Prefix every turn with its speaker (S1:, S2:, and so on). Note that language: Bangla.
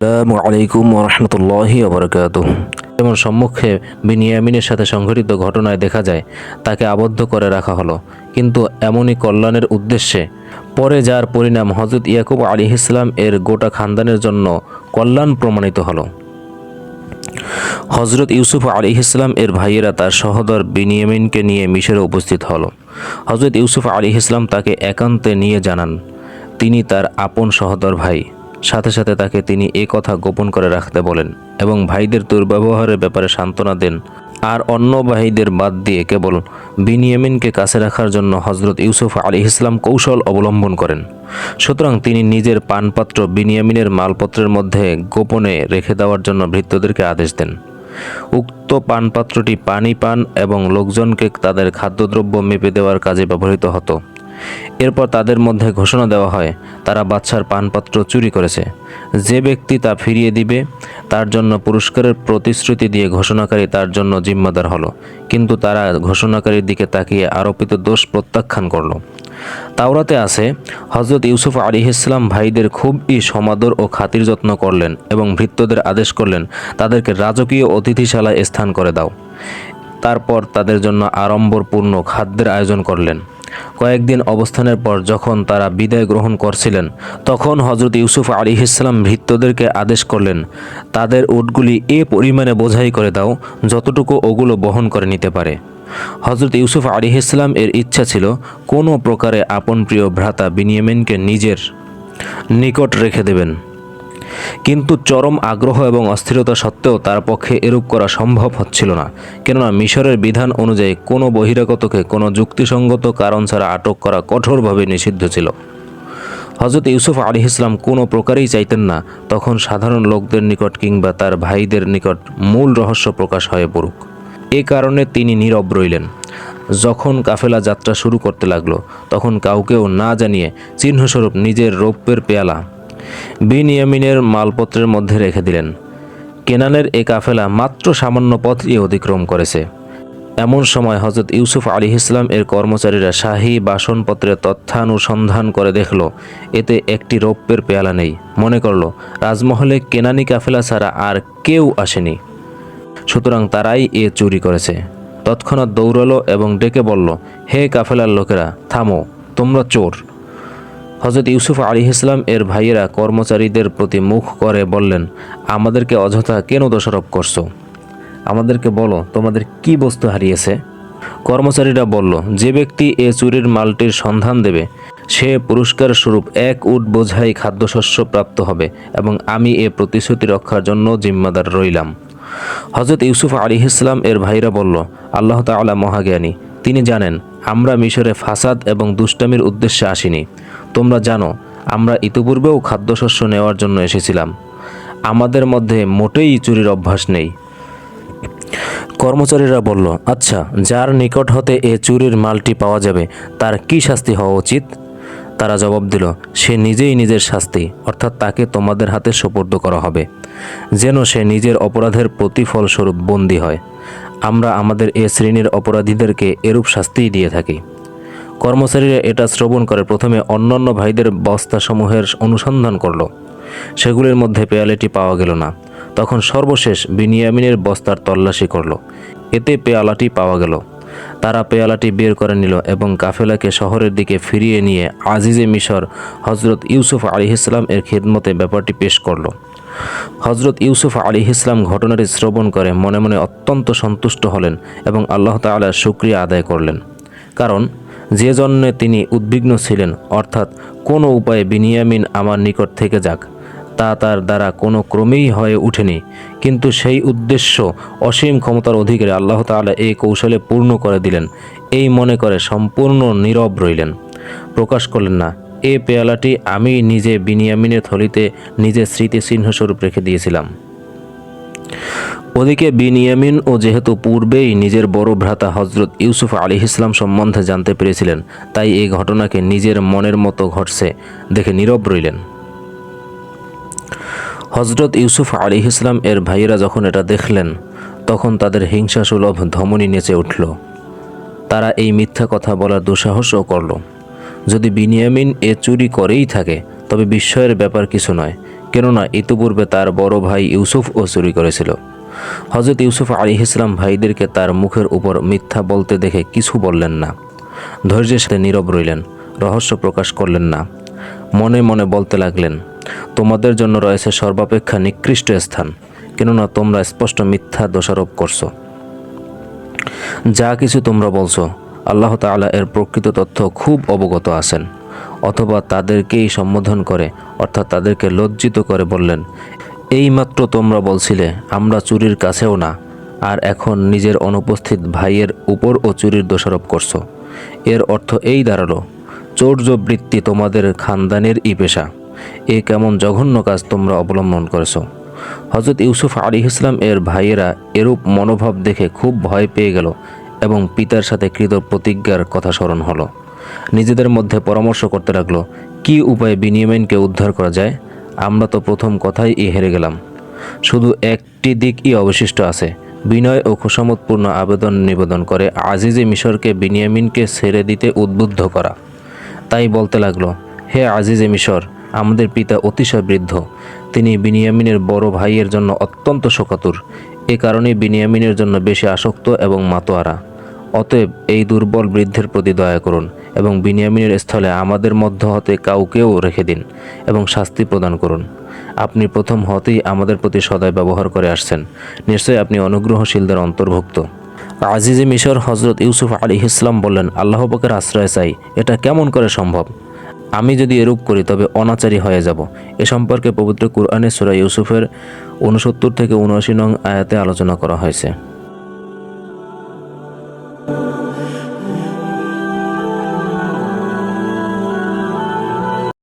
S1: আসসালামু আলাইকুম রহমতুল্লাহি ওবরাকাত যেমন সম্মুখে বিনিয়ামিনের সাথে সংঘটিত ঘটনায় দেখা যায়, তাকে আবদ্ধ করে রাখা হলো। কিন্তু এমনই কল্যাণের উদ্দেশ্যে পরে যার পরিণাম হজরত ইয়াকুব আলী ইসলাম এর গোটা খানদানের জন্য কল্যাণ প্রমাণিত হলো। হজরত ইউসুফ আলী ইসলাম এর ভাইয়েরা তার সহদর বিনিয়ামিনকে নিয়ে মিশরে উপস্থিত হলো। হজরত ইউসুফ আলী ইসলাম তাকে একান্তে নিয়ে জানান, তিনি তার আপন সহদর ভাই। সাথে সাথে তাকে তিনি এ কথা গোপন করে রাখতে বলেন এবং ভাইদের দুর্ব্যবহারের ব্যাপারে সান্ত্বনা দেন। আর অন্য ভাইদের বাদ দিয়ে কেবল বিনিয়ামিনকে কাছে রাখার জন্য হজরত ইউসুফ আলী ইসলাম কৌশল অবলম্বন করেন। সুতরাং তিনি নিজের পানপাত্র বিনিয়ামিনের মালপত্রের মধ্যে গোপনে রেখে দেওয়ার জন্য ভৃত্যদেরকে আদেশ দেন। উক্ত পানপাত্রটি পানি পান এবং লোকজনকে তাদের খাদ্যদ্রব্য মেপে দেওয়ার কাজে ব্যবহৃত হতো। এরপর তাদের মধ্যে ঘোষণা দেওয়া হয়, তারা বাচ্চার পানপাত্র চুরি করেছে। যে ব্যক্তি তা ফিরিয়ে দিবে, তার জন্য পুরস্কারের প্রতিশ্রুতি দিয়ে ঘোষণাকারী তার জন্য জিম্মাদার হলো। কিন্তু তারা ঘোষণাকারীর দিকে তাকিয়ে আরোপিত দোষ প্রত্যাখ্যান করল। তাওরাতে আছে হজরত ইউসুফ আলী ইসলাম ভাইদের খুবই সমাদর ও খাতির যত্ন করলেন এবং ভৃত্যদের আদেশ করলেন, তাদেরকে রাজকীয় অতিথিশালায় স্থান করে দাও। তারপর তাদের জন্য আড়ম্বরপূর্ণ খাদ্যের আয়োজন করলেন। কয়েকদিন অবস্থানের পর যখন তারা বিদায় গ্রহণ করছিলেন, তখন হজরত ইউসুফ আলী ইসলাম ভৃত্যদেরকে আদেশ করলেন, তাদের উটগুলি এ পরিমাণে বোঝাই করে দাও, যতটুকু ওগুলো বহন করে নিতে পারে। হজরত ইউসুফ আলী ইসলাম এর ইচ্ছা ছিল, কোনো প্রকারে আপন প্রিয় ভ্রাতা বিনিয়ামিনকে নিজের নিকট রেখে দেবেন। কিন্তু চরম আগ্রহ এবং অস্থিরতা সত্ত্বেও তার পক্ষে এরূপ করা সম্ভব হচ্ছিল না। কেননা মিশরের বিধান অনুযায়ী কোনো বহিরাগতকে কোনো যুক্তিসঙ্গত কারণ ছাড়া আটক করা কঠোরভাবে নিষিদ্ধ ছিল। হজরত ইউসুফ আলী ইসলাম কোনো প্রকারেই চাইতেন না, তখন সাধারণ লোকদের নিকট কিংবা তার ভাইদের নিকট মূল রহস্য প্রকাশ হয়ে পড়ুক। এ কারণে তিনি নীরব রইলেন। যখন কাফেলা যাত্রা শুরু করতে লাগল, তখন কাউকেও না জানিয়ে চিহ্নস্বরূপ নিজের রৌপ্যের পেয়ালা বিনিয়ামিনের মালপত্রের মধ্যে রেখে দিলেন। কেনানের এ কাফেলা মাত্র সামান্য পথই অতিক্রম করেছে। এমন সময় হজরত ইউসুফ আলী ইসলাম এর কর্মচারীরা শাহী বাসনপত্রের তথ্যানুসন্ধান করে দেখল, এতে একটি রৌপ্যের পেয়ালা নেই। মনে করল, রাজমহলে কেনানি কাফেলা ছাড়া আর কেউ আসেনি। সুতরাং তারাই এ চুরি করেছে। তৎক্ষণাৎ দৌড়ালো এবং ডেকে বলল, হে কাফেলার লোকেরা, থামো, তোমরা চোর। হজরত ইউসুফ আলী ইসলাম এর ভাইয়েরা কর্মচারীদের প্রতি মুখ করে বললেন, আমাদেরকে অযথা কেন দোষারোপ করছ? আমাদেরকে বলো, তোমাদের কি বস্তু হারিয়েছে? কর্মচারীরা বলল, যে ব্যক্তি এ চুরির মালটির সন্ধান দেবে, সে পুরস্কার স্বরূপ এক উট বোঝাই খাদ্যশস্য প্রাপ্ত হবে এবং আমি এ প্রতিশ্রুতি রক্ষার জন্য জিম্মাদার রইলাম। হজরত ইউসুফ আলী ইসলাম এর ভাইরা বলল, আল্লাহ তাআলা মহাজ্ঞানী, তিনি জানেন, আমরা মিশরে ফাসাদ এবং দুষ্টামির উদ্দেশ্যে আসিনি। তোমরা জানো, আমরা ইতিপূর্বেও খাদ্যশস্য নেওয়ার জন্য এসেছিলাম। আমাদের মধ্যে মোটেই চুরির অভ্যাস নেই। কর্মচারীরা বলল আচ্ছা যার নিকট হতে এ চুরির মালটি পাওয়া যাবে, তার কি শাস্তি হওয়া উচিত? তারা জবাব দিল, সে নিজেই নিজের শাস্তি, অর্থাৎ তাকে তোমাদের হাতে সোপর্দ করা হবে, যেন সে নিজের অপরাধের প্রতিফল স্বরূপ বন্দী হয়। আমরা আমাদের এ শ্রেণির অপরাধীদেরকে এরূপ শাস্তিই দিয়ে থাকি। কর্মচারীরা এটা শ্রবণ করে। প্রথমে অন্যান্য ভাইদের বস্তাসমূহের অনুসন্ধান করল। সেগুলির মধ্যে পেয়ালেটি পাওয়া গেল না। তখন সর্বশেষ বিনিয়ামিনের বস্তার তল্লাশি করল। এতে পেয়ালাটি পাওয়া গেল। তারা পেয়ালাটি বের করে নিল এবং কাফেলাকে শহরের দিকে ফিরিয়ে নিয়ে আজিজে মিশর হজরত ইউসুফ আলী ইসলাম এর খিদমতে ব্যাপারটি পেশ করল। হজরত ইউসুফ আলী ইসলাম ঘটনাটি শ্রবণ করে মনে মনে অত্যন্ত সন্তুষ্ট হলেন এবং আল্লাহ তাআলার শুক্রিয়া আদায় করলেন। কারণ যে জন্যে তিনি উদ্বিগ্ন ছিলেন, অর্থাৎ কোনো উপায়ে বিনিয়ামিন আমার নিকট থেকে যাক, তা তার দ্বারা কোনো ক্রমেই হয়ে ওঠেনি কিন্তু সেই উদ্দেশ্য অসীম ক্ষমতার অধিকারে আল্লাহ তাআলা এই কৌশলে পূর্ণ করে দিলেন, এই মনে করে সম্পূর্ণ নীরব রইলেন। প্রকাশ করলেন না, এ পেয়ালাটি আমি নিজে বিনিয়ামিনের থলিতে নিজের স্মৃতিচিহ্নস্বরূপ রেখে দিয়েছিলাম। ওদিকে বিনিয়ামিন ও যেহেতু পূর্বেই নিজের বড় ভ্রাতা হজরত ইউসুফ আলী ইসলাম সম্বন্ধে জানতে পেরেছিলেন, তাই এই ঘটনাকে নিজের মনের মতো ঘটছে দেখে নীরব রইলেন। হজরত ইউসুফ আলী ইসলাম এর ভাইয়েরা যখন এটা দেখলেন, তখন তাদের হিংসাসুলভ ধমনী নেচে উঠল। তারা এই মিথ্যা কথা বলার দুঃসাহসও করল। যদি বিনিয়ামিন এ চুরি করেই থাকে, তবে বিস্ময়ের ব্যাপার কিছু নয়। কেননা ইতিপূর্বে তার বড় ভাই ইউসুফও চুরি করেছিল। হজরত ইউসুফ আলী ইসলাম ভাইদেরকে তার মুখের উপর মিথ্যা বলতে দেখে কিছু বললেন না। ধৈর্যের সাথে নীরব রইলেন, রহস্য প্রকাশ করলেন না। মনে মনে বলতে লাগলেন, তোমাদের জন্য রয়েছে সর্বাপেক্ষা নিকৃষ্ট স্থান, কেননা তোমরা স্পষ্ট মিথ্যা দোষারোপ করছ। যা কিছু তোমরা বলছো, আল্লাহ তাআলা এর প্রকৃত তথ্য খুব অবগত আছেন। অথবা তাদেরকেই সম্বোধন করে, অর্থাৎ তাদেরকে লজ্জিত করে বললেন এইমাত্র তোমরা বলছিলে, আমরা চুরির কাছেও না, আর এখন নিজের অনুপস্থিত ভাইয়ের উপরও চুরির দোষারোপ করছ। এর অর্থ এই দাঁড়াল চৌর্যবৃত্তি তোমাদের খানদানেরই পেশা। এ কেমন জঘন্য কাজ তোমরা অবলম্বন করেছ। হজরত ইউসুফ আলী ইসলাম এর ভাইয়েরা এরূপ মনোভাব দেখে খুব ভয় পেয়ে গেল এবং পিতার সাথে কৃত প্রতিজ্ঞার কথা স্মরণ হলো। নিজেদের মধ্যে পরামর্শ করতে লাগল, কি উপায়ে বিনিয়মিনকে উদ্ধার করা যায়? আমরা তো প্রথম কথাই ই হেরে গেলাম। শুধু একটি দিকই অবশিষ্ট আছে। বিনয় ও খুশামতপূর্ণ আবেদন নিবেদন করে আজিজে মিশরকে বিনিয়ামিনকে ছেড়ে দিতে উদ্বুদ্ধ করা। তাই বলতে লাগল, হে আজিজে মিশর, আমাদের পিতা অতিশয় বৃদ্ধ। তিনি বিনিয়ামিনের বড় ভাইয়ের জন্য অত্যন্ত শোকাতুর। এ কারণে বিনিয়ামিনের জন্য বেশি আসক্ত এবং মাতোয়ারা। অতএব এই দুর্বল বৃদ্ধের প্রতি দয়া করুন। এবং বিনিয়ামিনের স্থলে আমাদের মধ্য হতে কাউকেও রেখে দিন এবং শাস্তি প্রদান করুন। আপনি প্রথম হতেই আমাদের প্রতি সদয় ব্যবহার করে আসছেন। নিশ্চয়ই আপনি অনুগ্রহশীলদের অন্তর্ভুক্ত। আজিজে মিশর হজরত ইউসুফ আলী ইসলাম বললেন, আল্লাহ পাকের আশ্রয় চাই, এটা কেমন করে সম্ভব? আমি যদি এরূপ করি, তবে অনাচারী হয়ে যাব। এ সম্পর্কে পবিত্র কুরআনে সুরা ইউসুফের উনসত্তর থেকে উনআশি নং আয়াতে আলোচনা করা হয়েছে।